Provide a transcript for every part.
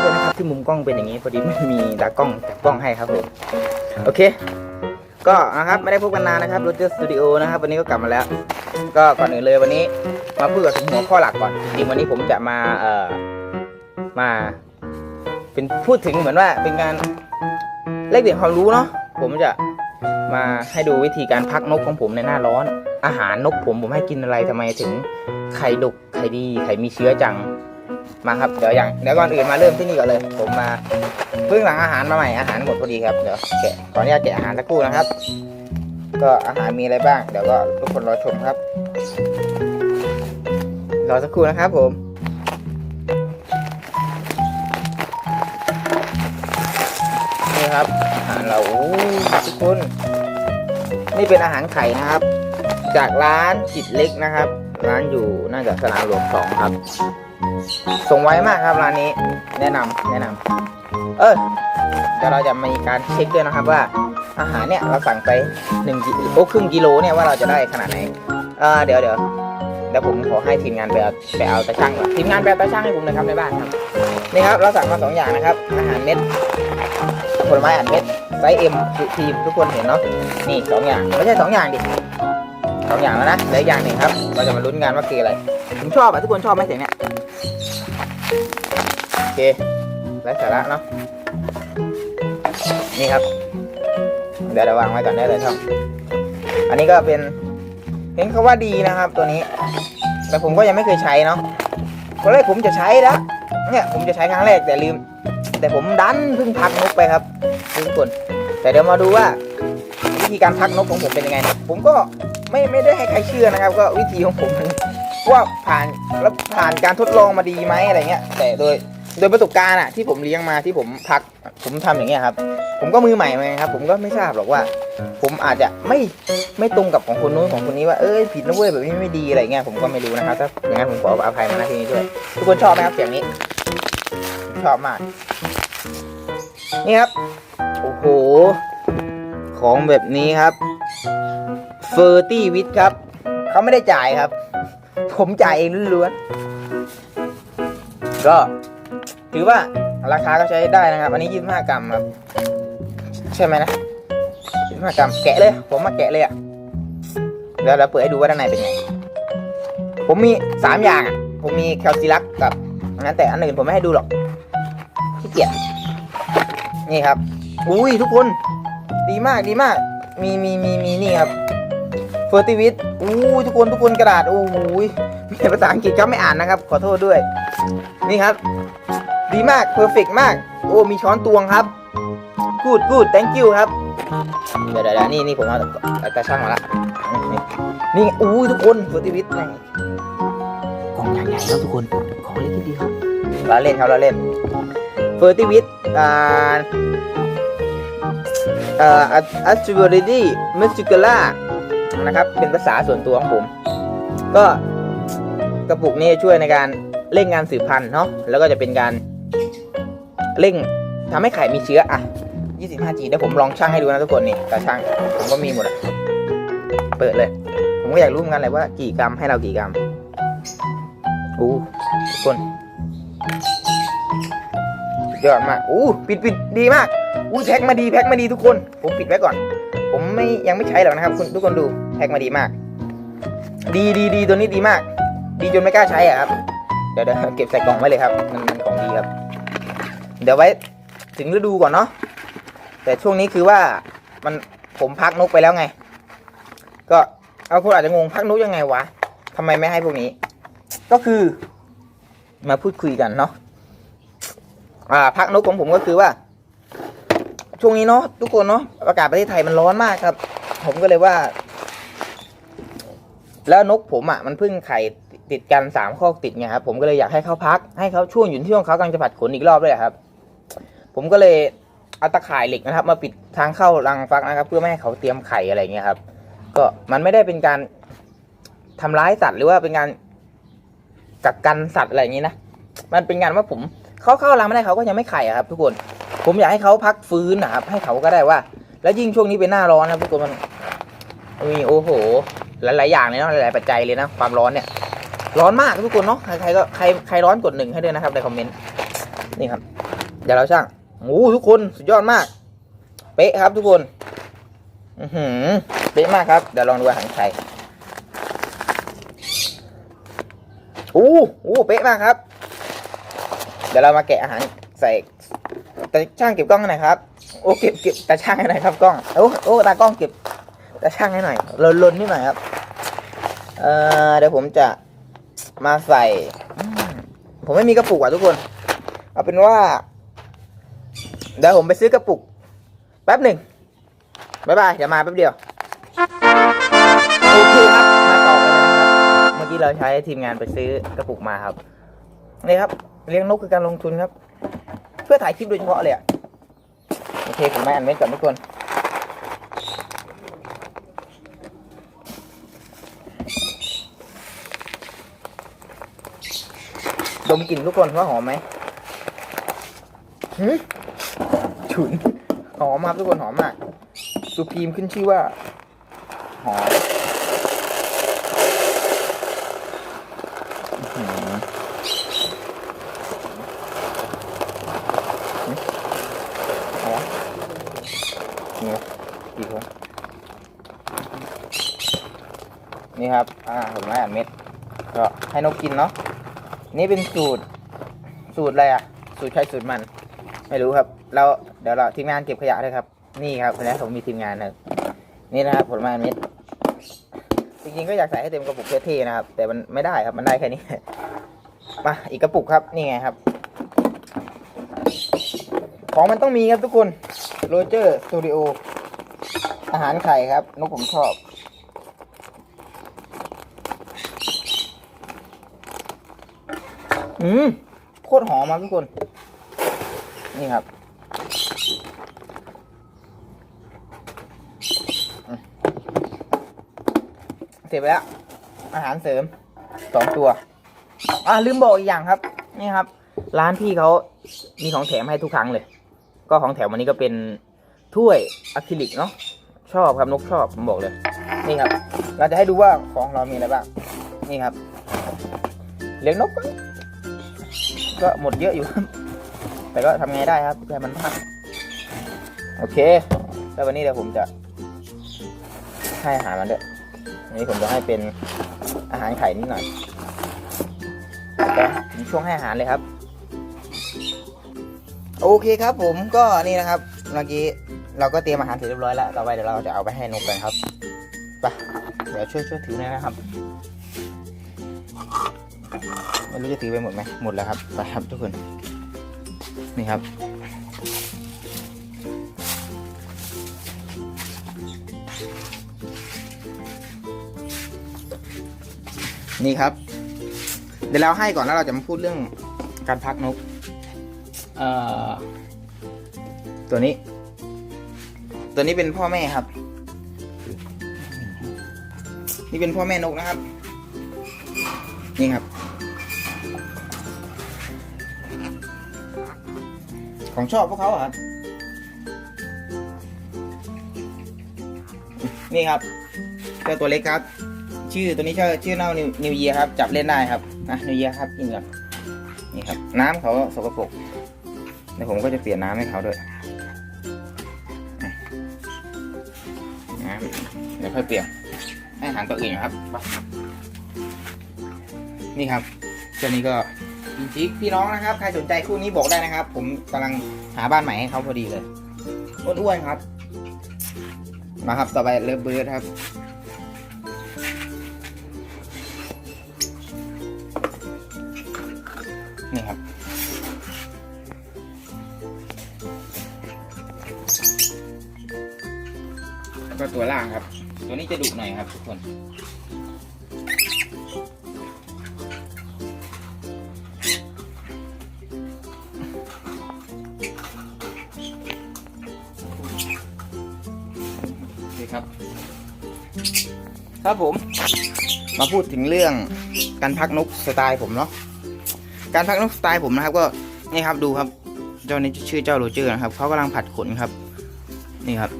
ษด้วยนะครับที่มุมกล้องเป็นอย่างนี้พอดีไม่มีตากล้องจับกล้องให้ครับผมโอเค ก็นะครับไม่ได้พบกันนานนะครับโรเจอร์สตูดิโอนะครับวันนี้ก็กลับมาแล้ว ก็ก่อนอื่นเลยวันนี้มาพูดกับถึงหัวข้อหลักก่อนจริงๆวันนี้ผมจะมาเอ่อมา เป็นพูดถึงเหมือนว่าเป็นการแลกเปลี่ยนความรู้เนาะผมจะมาให้ดูวิธีการพักนกของผมในหน้าร้อน อาหารนกผมผมให้กินอะไรทำไมถึงไข่ดกไข่ดีไข่มีเชื้อจัง มาครับเดี๋ยวอย่างเดี๋ยวก่อนอื่นมาเริ่มที่นี่ก่อนเลย ผมมาเพิ่งหลังอาหารมาใหม่อาหารหมดพอดีครับเดี๋ยวแกะขออนุญาตแกะอาหารสักครู่นะครับ ก็อาหารมีอะไรบ้าง เดี๋ยวก็ทุกคนรอชมครับรอสักครู่นะครับผมนี่ครับอาหารเราทุกคนนี่เป็นอาหารไข่นะครับ จากร้านจิตเล็กนะครับ ร้านอยู่น่าจะสนามหลวงสองครับ ส่งไวมากครับร้านนี้ แนะนำแนะนำเออเดี๋ยวเราจะมีการเช็คด้วยนะครับว่าอาหารเนี่ยเราสั่งไปหนึ่งกิโลครึ่งกิโลเนี่ยว่าเราจะได้ขนาดไหนเออเดี๋ยวเดี๋ยวเดี๋ยวผมขอให้ทีมงานไปเอาไปเอาตาช่างก่อนทีมงานไปเอาตาช่างให้ผมหนะครับในบ้านครับนี่ครับเราสั่งมาสองอย่างนะครับ อาหารเม็ดผลไม้อัดเม็ดไซส์เอ็มทีมทุกคนเห็นเนาะนี่สองอย่างไม่ใช่สองอย่างดิสองอย่างแล้วนะเหลืออกอย่างหนึ่งครับ เราจะมาลุ้นกันว่าคืออะไรผมชอบอะทุกคนชอบไหมเสียงเนี่ย เคไร้สาระเนาะนี่ครับ เดี๋ยวเดี๋ยวางไว้ก่อนได้เลยครับ อันนี้ก็เป็นเห็นเขาว่าดีนะครับตัวนี้ แต่ผมก็ยังไม่เคยใช้เนาะตอนแรกผมจะใช้แล้วเนี่ยผมจะใช้ครั้งแรกแต่ลืม แต่ผมดันเพิ่งพักนกไปครับทุกคนแต่เดี๋ยวมาดูว่า วิธีการพักนกของผมเป็นยังไงนะผมก็ไม่ไม่ได้ให้ใครเชื่อนะครับ ก็วิธีของผมว่าผ่านแล้วผ่านการทดลองมาดีไหมอะไรเงี้ย แต่โดย โดยประสบการณ์อะที่ผมเลี้ยงมาที่ผมพักผมทำอย่างเงี้ยครับ ผมก็มือใหม่มาไงครับ ผมก็ไม่ทราบหรอกว่า ผมอาจจะไม่ไม่ตรงกับของคนนู้นของคนนี้ว่าเอ้ยผิดนะเว้ยแบบนี้ไม่ดีอะไรเงี้ยผมก็ไม่รู้นะครับถ้าอย่างนั้นผมขออภัยมาณที่นี้ด้วยทุกคนชอบไหมครับเสียงนี้ ชอบมาก นี่ครับโอ้โหของแบบนี้ครับเฟอร์ตี้วิทครับเขาไม่ได้จ่ายครับ ผมจ่ายเองล้วนๆก็ ถือว่าราคาก็ใช้ได้นะครับ อันนี้ 25 กรัมครับ ใช่ไหมนะ 25 กรัม แกะเลย ผมมาแกะเลยอะ่ะเดี๋ยวเราเปิดให้ดูว่าด้านในเป็นไง ผมมี 3 อย่างอะผมมีแคลซิลักกับอันนั้นแต่อันอื่นผมไม่ให้ดูหรอกขี้เกียจ นี่ครับ อุ้ยทุกคน ดีมากดีมาก มีมีมีมีนี่ครับเฟอร์ติวิทอู้ยทุกคนทุกคนกระดาษโอ้ยมีภาษาอังกฤษก็ไม่อ่านนะครับ ขอโทษด้วย นี่ครับ ดีมากเพอร์เฟกมาก โอ้มีช้อนตวงครับกูดกูด thank you ครับ เดี๋ยวเดี๋ยวนี่นี่ผมเอาตาช่างมาละนี่นี่อู้ยทุกคนเฟอร์ติวิทนี่กล่องใหญ่ๆครับทุกคนของเล็กนิดเดียวเราเล่นครับเราเล่นเฟอร์ติวิทอ่าเอ่ออัสจูริดี้มิสติกล่านะครับ เป็นภาษาส่วนตัวของผม ก็กระปุกนี้ช่วยในการเร่งงานสืบพันธุ์เนาะแล้วก็จะเป็นการ เร่งทำให้ไข่มีเชื้ออะ 25G เดี๋ยวผมลองชั่งให้ดูนะทุกคนนี่ตาช่างผมก็มีหมดอะเปิดเลย ผมก็อยากรู้เหมือนกันเลยว่ากี่กรัมให้เรากี่กรัมอู้ทุกคนยอดมากอู้ปิดปิดดีมากอู้แพ็คมาดีแพ็คมาดีทุกคน ผมปิดไว้ก่อน ผมไม่ยังไม่ใช้หรอกนะครับ คุณทุกคนดูแพ็คมาดีมาก ดีดีดีตัวนี้ดีมาก ดีจนไม่กล้าใช้อะครับเดี๋ยวเดี๋ยวเก็บใส่กล่องไว้เลยครับ มันมันของดีครับ เดี๋ยวไว้ถึงฤดูก่อนเนาะแต่ช่วงนี้คือว่ามันผมพักนกไปแล้วไง ก็เอาคนอาจจะงงพักนกยังไงวะทำไมไม่ให้พวกนี้ ก็คือมาพูดคุยกันเนาะอ่าพักนกของผมก็คือว่า ช่วงนี้เนาะทุกคนเนาะอากาศประเทศไทยมันร้อนมากครับ ผมก็เลยว่า แล้วนกผมอะมันเพิ่งไข่ติดกันสามข้อติดไงครับผมก็เลยอยากให้เขาพักให้เขาช่วงอยู่ที่ช่วงเขากำลังจะผัดขนอีกรอบด้วยครับ ผมก็เลยเอาตะข่ายเหล็กนะครับ มาปิดทางเข้ารังฟักนะครับ เพื่อไม่ให้เขาเตรียมไข่อะไรเงี้ยครับ ก็มันไม่ได้เป็นการทำร้ายสัตว์หรือว่าเป็นการกักกันสัตว์อะไรอย่างนี้นะมันเป็นงานว่าผมเขาเข้ารังไม่ได้เขาก็ยังไม่ไข่อะครับ ทุกคนผมอยากให้เขาพักฟื้นนะครับ ให้เขาก็ได้ว่า แล้วยิ่งช่วงนี้เป็นหน้าร้อนนะทุกคนมันมีโอ้โห หลายๆอย่างเลยเนาะหลายๆปัจจัยเลยนะความร้อนเนี่ย ร้อนมากทุกคนเนาะใครก็ใครใครร้อนกดหนึ่งให้ด้วยนะครับในคอมเมนต์นี่ครับเดี๋ยวเราช่าง โอ้ทุกคนสุดยอดมาก เป๊ะครับทุกคนอือหือเป๊ะมากครับเดี๋ยวลองดูอาหารไข่โอ้โหเป๊ะมากครับ เดี๋ยวเรามาแกะอาหารใส่แต่ช่างเก็บกล้องหน่อยครับโอ้เก็บเก็บตาช่างให้หน่อยครับกล้องโอ้โอ้ตากล้องเก็บตาช่างให้หน่อยลนลนนิดหน่อยครับเอ่อเดี๋ยวผมจะมาใส่ ผมไม่มีกระปุกอะทุกคน เอาเป็นว่า เดี๋ยวผมไปซื้อกระปุก แป๊บหนึ่งบ๊ายบาย เดี๋ยวมาแป๊บเดียว โอเคครับ มาต่อกันเลยนะครับ เมื่อกี้เราใช้ทีมงานไปซื้อกระปุกมาครับ นี่ครับ เลี้ยงนกคือการลงทุนครับ เพื่อถ่ายคลิปโดยเฉพาะเลยอะโอเค ผมไม่อันเม็ดก่อนทุกคนดมกลิ่นทุกคนว่าหอมไหมหืม ฉุน หอมมากทุกคนหอมมากสุพีมขึ้นชื่อว่า หอมหอหืมเอาวะนี่วะกี่คนนี่ครับ อ่าผมไม่อ่านเม็ด ก็ให้นกกินเนาะ นี่เป็นสูตร สูตรอะไรอะ สูตรใครสูตรมัน ไม่รู้ครับ เราเดี๋ยวเราทีมงานเก็บขยะด้วยครับ นี่ครับแล้วผมมีทีมงานนะนี่นะครับผลไม้เม็ดจริงๆก็อยากใส่ให้เต็มกระปุกเท่ๆนะครับ แต่มันไม่ได้ครับมันได้แค่นี้มาอีกกระปุกครับนี่ไงครับ ของมันต้องมีครับทุกคนโรเจอร์สตูดิโออาหารไข่ครับนกผมชอบอืมโคตรหอมมากทุกคน นี่ครับเสร็จไปแล้ว อาหารเสริมสองตัว อะลืมบอกอีกอย่างครับ นี่ครับ ร้านพี่เขามีของแถมให้ทุกครั้งเลย ก็ของแถมวันนี้ก็เป็นถ้วยอะคริลิกเนาะชอบครับนกชอบผมบอกเลย นี่ครับ เราจะให้ดูว่าของเรามีอะไรบ้าง นี่ครับ เลี้ยงนก ก็ก็หมดเยอะอยู่ครับ แต่ก็ทำไงได้ครับเพื่มันพักโอเค แล้ววันนี้เดี๋ยวผมจะให้อาหารมันด้วยวันนี้ผมจะให้เป็นอาหารไข่นิดหน่อยโอเคถึงช่วงให้อาหารเลยครับ โอเคครับผมก็นี่นะครับเมื่อกี้เราก็เตรียมอาหารเสร็จเรียบร้อยแล้ว ต่อไปเดี๋ยวเราจะเอาไปให้นกกันครับไปเดี๋ยวช่วยช่วยถือหน่อยนะครับไม่รู้จะถือไปหมดไหมหมดแล้วครับไปครับทุกคน นี่ครับ นี่ครับ เดี๋ยวเราให้ก่อนแล้วเราจะมาพูดเรื่องการพักนกเอ่อตัวนี้ ตัวนี้เป็นพ่อแม่ครับ นี่เป็นพ่อแม่นกนะครับ นี่ครับ ของชอบพวกเขาครับ นี่ครับเจ้าตัวเล็กครับ ชื่อตัวนี้ชื่อชื่อเน่านิวเยียครับ จับเล่นได้ครับนะนิวเยียครับกินก่อนนี่ครับ น้ำเขาสกปรกเดี๋ยวผมก็จะเปลี่ยนน้ำให้เขาด้วยน้ำเดี๋ยวค่อยเปลี่ยนให้อาหารตัวอื่นครับ นี่ครับเจ้านี้ก็ จริงๆพี่น้องนะครับ ใครสนใจคู่นี้บอกได้นะครับ ผมกำลังหาบ้านใหม่ให้เขาพอดีเลยอ้วนๆครับ มาครับต่อไปเลิฟเบิร์ดครับนี่ครับแล้วก็ตัวล่างครับ ตัวนี้จะดุหน่อยครับทุกคน ครับผม มาพูดถึงเรื่องการพักนกสไตล์ผมเนาะการพักนกสไตล์ผมนะครับ ก็นี่ครับดูครับ เจ้านี้ชื่อเจ้าโรเจอร์นะครับเขากำลังผัดขนครับ นี่ครับ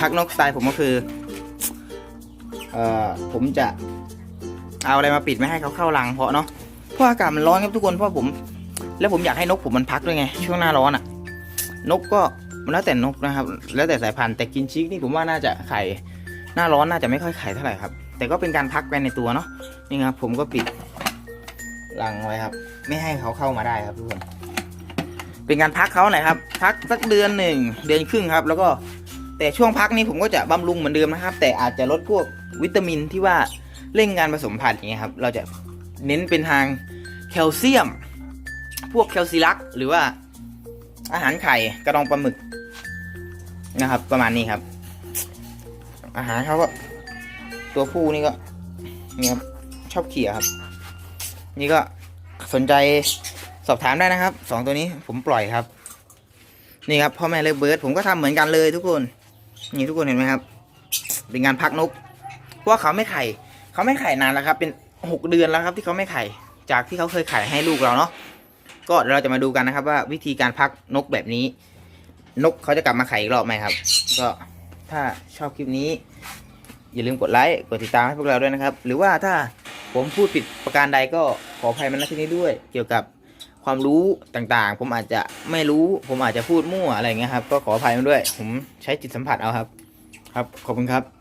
พักนกสไตล์ผมก็คือเอ่อผมจะเอาอะไรมาปิดไม่ให้เขาเข้ารังเพราะเนาะเพราะอากาศมันร้อนครับทุกคนเพราะผม แล้วผมอยากให้นกผมมันพักด้วยไง ช่วงหน้าร้อนอะ นกก็มันแล้วแต่นกนะครับ แล้วแต่สายพันธุ์แต่กินชิกนี่ผมว่าน่าจะไข่ หน้าร้อนน่าจะไม่ค่อยไข่เท่าไหร่ครับ แต่ก็เป็นการพักไปในตัวเนาะนี่ครับ ผมก็ปิดรังไว้ครับ ไม่ให้เขาเข้ามาได้ครับทุกคนเป็นการพักเขาหน่อยครับ พักสักเดือนหนึ่งเดือนครึ่งครับ แล้วก็แต่ช่วงพักนี้ผมก็จะบำรุงเหมือนเดิมนะครับ แต่อาจจะลดพวกวิตามินที่ว่าเร่งการผสมพันธุ์อย่างเงี้ยครับ เราจะเน้นเป็นทางแคลเซียม พวกแคลซิลัก หรือว่าอาหารไข่กระดองปลาหมึกนะครับ ประมาณนี้ครับ อาหารเขาก็ตัวผู้นี่ก็นี่ครับชอบเขี่ยครับ นี่ก็สนใจสอบถามได้นะครับสองตัวนี้ผมปล่อยครับ นี่ครับพ่อแม่เลยเบิร์ดผมก็ทำเหมือนกันเลยทุกคน นี่ทุกคนเห็นไหมครับ เป็นงานพักนกเพราะว่าเขาไม่ไข่เขาไม่ไข่นานแล้วครับ เป็นหกเดือนแล้วครับที่เขาไม่ไข่จากที่เขาเคยไข่ให้ลูกเราเนาะก็เดี๋ยวเราจะมาดูกันนะครับว่าวิธีการพักนกแบบนี้ นกเขาจะกลับมาไข่อีกรอบไหมครับ ก็ ถ้าชอบคลิปนี้ อย่าลืมกดไลค์กดติดตามให้พวกเราด้วยนะครับ หรือว่าถ้าผมพูดผิดประการใดก็ขออภัยมาณที่นี้ด้วย เกี่ยวกับความรู้ต่างๆ ผมอาจจะไม่รู้ผมอาจจะพูดมั่วอะไรเงี้ยครับ ก็ขออภัยมาด้วย ผมใช้จิตสัมผัสเอาครับ ครับขอบคุณครับ